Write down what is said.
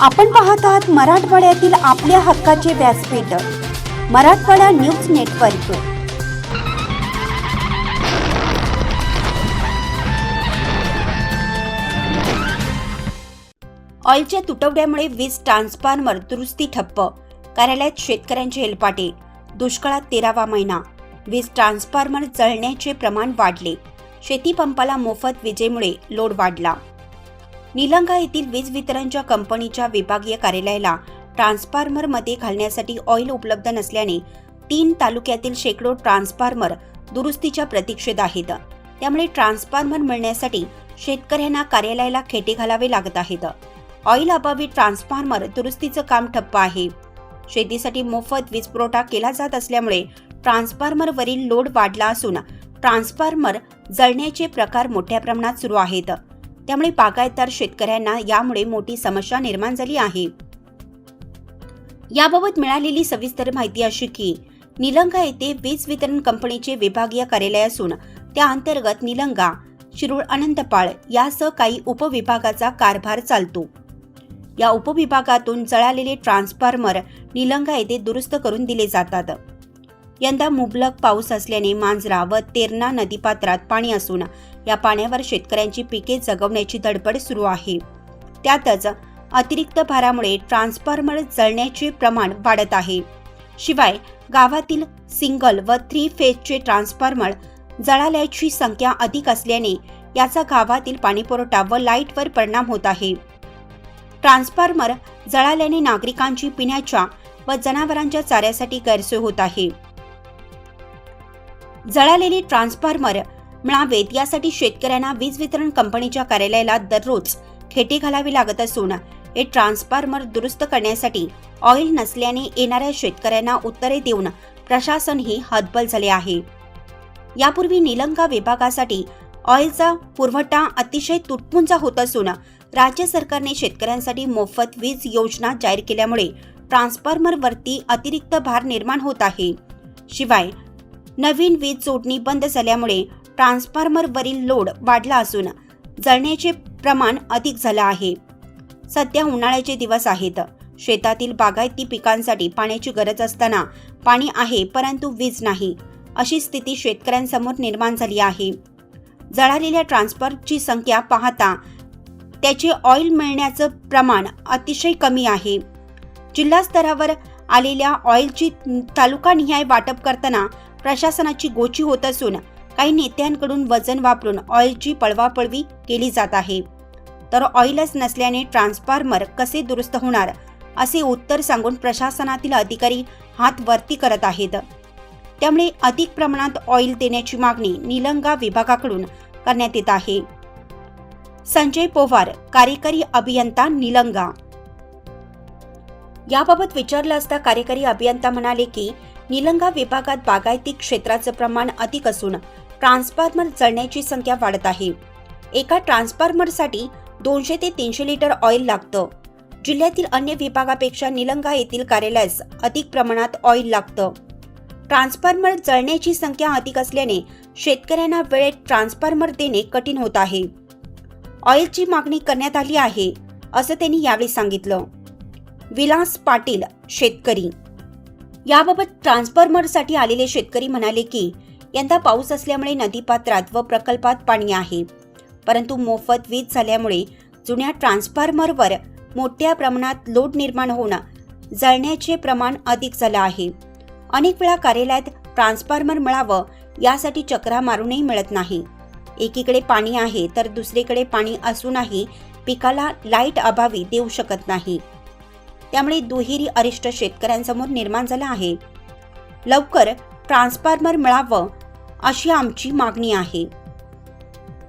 आपण पाहत आहात मराठवाड्यातील आपल्या हक्काचे व्यासपीठ मराठवाडा न्यूज नेटवर्क. ऑइलच्या तुटवड्यामुळे वीज ट्रान्सफॉर्मर दुरुस्ती ठप्प कार्यालयात शेतकऱ्यांचे हेलपाटे दुष्काळात तेरावा महिना. वीज ट्रान्सफॉर्मर जळण्याचे प्रमाण वाढले. शेती पंपाला मोफत विजेमुळे लोड वाढला. निलंगा येथील वीज वितरणच्या कंपनीच्या विभागीय कार्यालयाला ट्रान्सफॉर्मरमध्ये घालण्यासाठी ऑइल उपलब्ध नसल्याने तीन तालुक्यातील शेकडो ट्रान्सफॉर्मर दुरुस्तीच्या प्रतीक्षेत आहेत. त्यामुळे ट्रान्सफॉर्मर मिळण्यासाठी शेतकऱ्यांना कार्यालयाला खेटे घालावे लागत आहेत. ऑइल अभावी ट्रान्सफॉर्मर दुरुस्तीचं काम ठप्प आहे. शेतीसाठी मोफत वीज पुरवठा केला जात असल्यामुळे ट्रान्सफॉर्मरवरील लोड वाढला असून ट्रान्सफॉर्मर जळण्याचे प्रकार मोठ्या प्रमाणात सुरू आहेत. त्यामुळे बागायतदार शेतकऱ्यांना यामुळे मोठी समस्या निर्माण झाली आहे. याबाबत मिळालेली सविस्तर माहिती अशी की निलंगा येथे वीज वितरण कंपनीचे विभागीय कार्यालय असून त्या अंतर्गत निलंगा शिरूळ अनंतपाळ यासह काही उपविभागाचा कारभार चालतो. या उपविभागातून जळालेले ट्रान्सफॉर्मर निलंगा येथे दुरुस्त करून दिले जातात. यंदा मुबलक पाऊस असल्याने मांजरा व तेरणा नदीपात्रात पाणी असून या पाण्यावर शेतकऱ्यांची पिके जगवण्याची धडपड सुरू आहे. त्यातच अतिरिक्त भारामुळे ट्रान्सफॉर्मर जळण्याचे प्रमाण वाढत आहे. शिवाय गावातील सिंगल व थ्री फेजचे ट्रान्सफॉर्मर जळाल्याची संख्या अधिक असल्याने याचा गावातील पाणीपुरवठा व लाईटवर परिणाम होत आहे. ट्रान्सफॉर्मर जळाल्याने नागरिकांची पिण्याच्या व जनावरांच्या चाऱ्यासाठी गैरसोय होत आहे. जळालेली ट्रान्सफॉर्मर मिळावेत यासाठी शेतकऱ्यांना वीज वितरण कंपनीच्या कार्यालयाला दररोज खेटे घालावी लागत असून हे ट्रान्सफॉर्मर दुरुस्त करण्यासाठी ऑइल नसल्याने येणाऱ्या शेतकऱ्यांना उत्तरे देऊन प्रशासनही हतबल झाले आहे. यापूर्वी निलंगा विभागासाठी ऑइलचा पुरवठा अतिशय तुटपुंजा होत असून राज्य सरकारने शेतकऱ्यांसाठी मोफत वीज योजना जाहीर केल्यामुळे ट्रान्सफॉर्मरवरती अतिरिक्त भार निर्माण होत आहे. शिवाय नवीन वीज जोडणी बंद झाल्यामुळे ट्रान्सफॉर्मरवरील लोड वाढला असून जळण्याचे प्रमाण अधिक झालं आहे. सध्या उन्हाळ्याचे दिवस आहेत. शेतातील बागायती पिकांसाठी पाण्याची गरज असताना पाणी आहे परंतु वीज नाही अशी स्थिती शेतकऱ्यांसमोर निर्माण झाली आहे. जळालेल्या ट्रान्सफरची संख्या पाहता त्याचे ऑइल मिळण्याचं प्रमाण अतिशय कमी आहे. जिल्हा स्तरावर आलेल्या ऑइलची तालुकानिहाय वाटप करताना प्रशासनाची गोची होत असून काही नेत्यांकडून वजन वापरून ऑइलची पळवापळवी केली जात आहे. तर ऑइलच नसल्याने ट्रान्सफॉर्मर कसे दुरुस्त होणार असे उत्तर सांगून प्रशासनातील अधिकारी हात वरती करत आहेत. त्यामुळे अधिक प्रमाणात ऑइल देण्याची मागणी निलंगा विभागाकडून करण्यात येत आहे. संजय पोवार कार्यकारी अभियंता निलंगा. याबाबत विचारलं असता कार्यकारी अभियंता म्हणाले की निलंगा विभागात बागायती क्षेत्राचं प्रमाण अधिक असून ट्रान्सफॉर्मर जळण्याची संख्या वाढत आहे. एका ट्रान्सफॉर्मरसाठी दोनशे ते तीनशे लिटर ऑइल लागतं. जिल्ह्यातील अन्य विभागापेक्षा निलंगा येथील कार्यालयास अधिक प्रमाणात ऑइल लागतं. ट्रान्सफॉर्मर जळण्याची संख्या अधिक असल्याने शेतकऱ्यांना वेळेत ट्रान्सफॉर्मर देणे कठीण होत आहे. ऑइलची मागणी करण्यात आली आहे असं त्यांनी यावेळी सांगितलं. विलास पाटील शेतकरी. याबाबत ट्रान्सफॉर्मरसाठी आलेले शेतकरी म्हणाले की यंदा पाऊस असल्यामुळे नदीपात्रात व प्रकल्पात पाणी आहे. परंतु मोफत वीज झाल्यामुळे जुन्या ट्रान्सफॉर्मरवर मोठ्या प्रमाणात लोड निर्माण होणं जळण्याचे प्रमाण अधिक झालं आहे. अनेक वेळा कार्यालयात ट्रान्सफॉर्मर मिळावं यासाठी चक्रा मारूनही मिळत नाही. एकीकडे पाणी आहे तर दुसरीकडे पाणी असूनही पिकाला लाइट अभावी देऊ शकत नाही. त्यामुळे दुहेरी अरिष्ट शेतकऱ्यांसमोर निर्माण झालं आहे. लवकर ट्रान्सफॉर्मर मिळावं अशी आमची मागणी आहे.